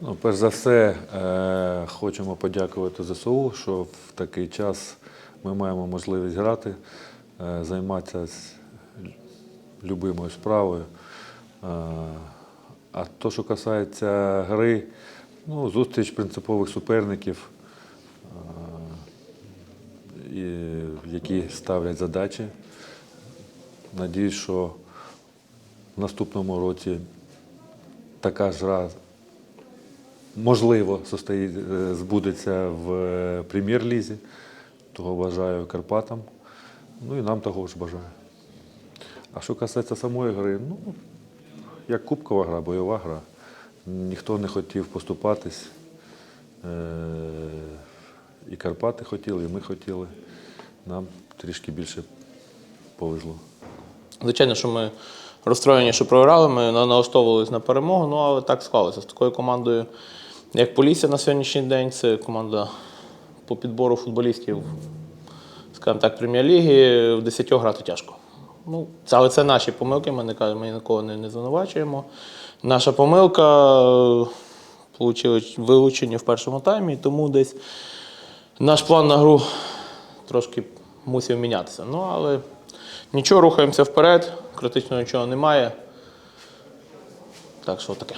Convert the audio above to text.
Ну, перш за все, е, хочемо подякувати ЗСУ, що в такий час ми маємо можливість грати, е, займатися любимою справою. Е, а то, що касається гри, ну, зустріч принципових суперників, які ставлять задачі. Надіюсь, що в наступному році така ж гра можливо е, збудеться в е, прем'єр-лізі. Того бажаю Карпатам. Ну і нам того ж бажаю. А що касається самої гри, ну, як кубкова гра, бойова гра. Ніхто не хотів поступатись. Е, І Карпати хотіли, і ми хотіли. Нам трішки більше повезло. Звичайно, що ми розстроєні, що програли, ми на- налаштовувалися на перемогу, ну але так склалося. З такою командою, як Полісся на сьогоднішній день, це команда по підбору футболістів, скажімо так, прем'єр-ліги, в 10 грати тяжко. Ну, це, але це наші помилки, ми, не, ми нікого не, не звинувачуємо. Наша помилка е, вилучення в першому таймі, тому десь наш план на гру трошки мусив мінятися. Ну, але нічого, рухаємося вперед, критичного нічого немає. Так що таке.